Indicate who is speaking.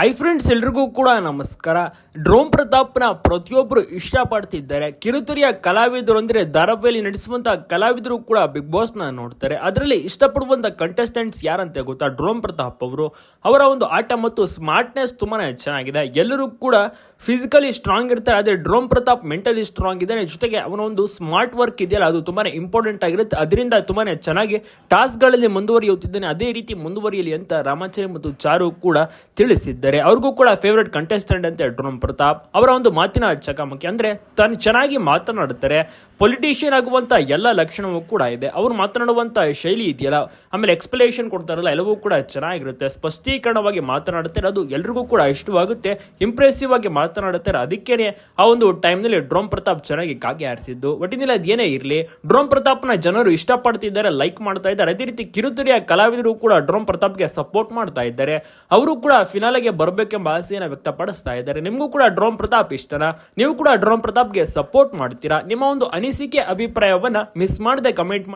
Speaker 1: Hi friends ಎಲ್ರಿಗೂ ಕೂಡ ನಮಸ್ಕಾರ. ಡ್ರೋಮ್ ಪ್ರತಾಪ್ನ ಪ್ರತಿಯೊಬ್ಬರು ಇಷ್ಟಪಡ್ತಿದ್ದಾರೆ. ಕಿರುತೆರೆಯ ಕಲಾವಿದರು ಅಂದರೆ ಧಾರಾವಾಹಿಯಲ್ಲಿ ನಡೆಸುವಂಥ ಕಲಾವಿದರು ಕೂಡ ಬಿಗ್ ಬಾಸ್ನ ನೋಡ್ತಾರೆ. ಅದರಲ್ಲಿ ಇಷ್ಟಪಡುವಂತ ಕಂಟೆಸ್ಟೆಂಟ್ಸ್ ಯಾರಂತೆ ಗೊತ್ತಾ? ಡ್ರೋಮ್ ಪ್ರತಾಪ್ ಅವರು. ಅವರ ಒಂದು ಆಟ ಮತ್ತು ಸ್ಮಾರ್ಟ್ನೆಸ್ ತುಂಬಾನೇ ಚೆನ್ನಾಗಿದೆ. ಎಲ್ಲರೂ ಕೂಡ ಫಿಸಿಕಲಿ ಸ್ಟ್ರಾಂಗ್ ಇರ್ತಾರೆ. ಅದೇ ಡ್ರೋಮ್ ಪ್ರತಾಪ್ ಮೆಂಟಲಿ ಸ್ಟ್ರಾಂಗ್ ಇದ್ದಾನೆ. ಜೊತೆಗೆ ಅವನ ಒಂದು ಸ್ಮಾರ್ಟ್ ವರ್ಕ್ ಇದೆಯಲ್ಲ, ಅದು ತುಂಬಾನೇ ಇಂಪಾರ್ಟೆಂಟ್ ಆಗಿರುತ್ತೆ. ಅದರಿಂದ ತುಂಬಾನೇ ಚೆನ್ನಾಗಿ ಟಾಸ್ಕ್ಗಳಲ್ಲಿ ಮುಂದುವರಿಯುತ್ತಿದ್ದಾನೆ. ಅದೇ ರೀತಿ ಮುಂದುವರಿಯಲಿ ಅಂತ ರಾಮಾಚಾರಿ ಮತ್ತು ಚಾರು ಕೂಡ ತಿಳಿಸಿದ್ದಾರೆ. ಅವ್ರಿಗೂ ಕೂಡ ಫೇವ್ರೆಟ್ ಕಂಟೆಸ್ಟೆಂಟ್ ಅಂತ ಡ್ರೋಮ್ ಪ್ರತಾಪ್ ಅವರ ಒಂದು ಮಾತಿನ ಚಕಮಕಿ ಅಂದ್ರೆ ತಾನು ಚೆನ್ನಾಗಿ ಮಾತನಾಡುತ್ತಾರೆ ಪೊಲಿಟಿಷಿಯನ್ ಆಗುವಂತ ಎಲ್ಲ ಲಕ್ಷಣವೂ ಕೂಡ ಇದೆ. ಅವ್ರು ಮಾತನಾಡುವಂತ ಶೈಲಿ ಇದೆಯಲ್ಲ, ಆಮೇಲೆ ಎಕ್ಸ್ಪ್ಲನೇಷನ್ ಕೊಡ್ತಾರಲ್ಲ, ಎಲ್ಲವೂ ಕೂಡ ಚೆನ್ನಾಗಿರುತ್ತೆ. ಸ್ಪಷ್ಟೀಕರಣವಾಗಿ ಮಾತನಾಡುತ್ತಾರೆ, ಅದು ಎಲ್ರಿಗೂ ಕೂಡ ಇಷ್ಟವಾಗುತ್ತೆ. ಇಂಪ್ರೆಸಿವ್ ಆಗಿ ಮಾತನಾಡುತ್ತಾರೆ. ಅದಕ್ಕೇನೆ ಆ ಒಂದು ಟೈಮ್ನಲ್ಲಿ ಡ್ರೋಮ್ ಪ್ರತಾಪ್ ಚೆನ್ನಾಗಿ ಕಾಗೆ ಆರಿಸಿದ್ದು ಒಟ್ಟಿನಲ್ಲಿ ಅದೇನೇ ಇರಲಿ ಡ್ರೋಮ್ ಪ್ರತಾಪ್ನ ಜನರು ಇಷ್ಟಪಡ್ತಿದ್ದಾರೆ ಲೈಕ್ ಮಾಡ್ತಾ ಇದ್ದಾರೆ. ಅದೇ ರೀತಿ ಕಿರುತೆರೆಯ ಕಲಾವಿದರು ಕೂಡ ಡ್ರೋಮ್ ಪ್ರತಾಪ್ಗೆ ಸಪೋರ್ಟ್ ಮಾಡ್ತಾ ಇದ್ದಾರೆ. ಅವರು ಕೂಡ ಫಿನಾಲೆಗೆ ಬರಬೇಕೆಂಬ ಆಸೆಯನ್ನು ವ್ಯಕ್ತಪಡಿಸ್ತಾ ಇದ್ದಾರೆ. ನಿಮಗೂ ಕೂಡ ಡ್ರೋಮ್ ಪ್ರತಾಪ್ ಇಷ್ಟನ? ನೀವು ಕೂಡ ಡ್ರೋಮ್ ಪ್ರತಾಪ್ಗೆ ಸಪೋರ್ಟ್ ಮಾಡ್ತೀರಾ? ನಿಮ್ಮ ಒಂದು ಅನಿಸಿಕೆ, ಅಭಿಪ್ರಾಯವನ್ನು ಮಿಸ್ ಮಾಡದೆ ಕಮೆಂಟ್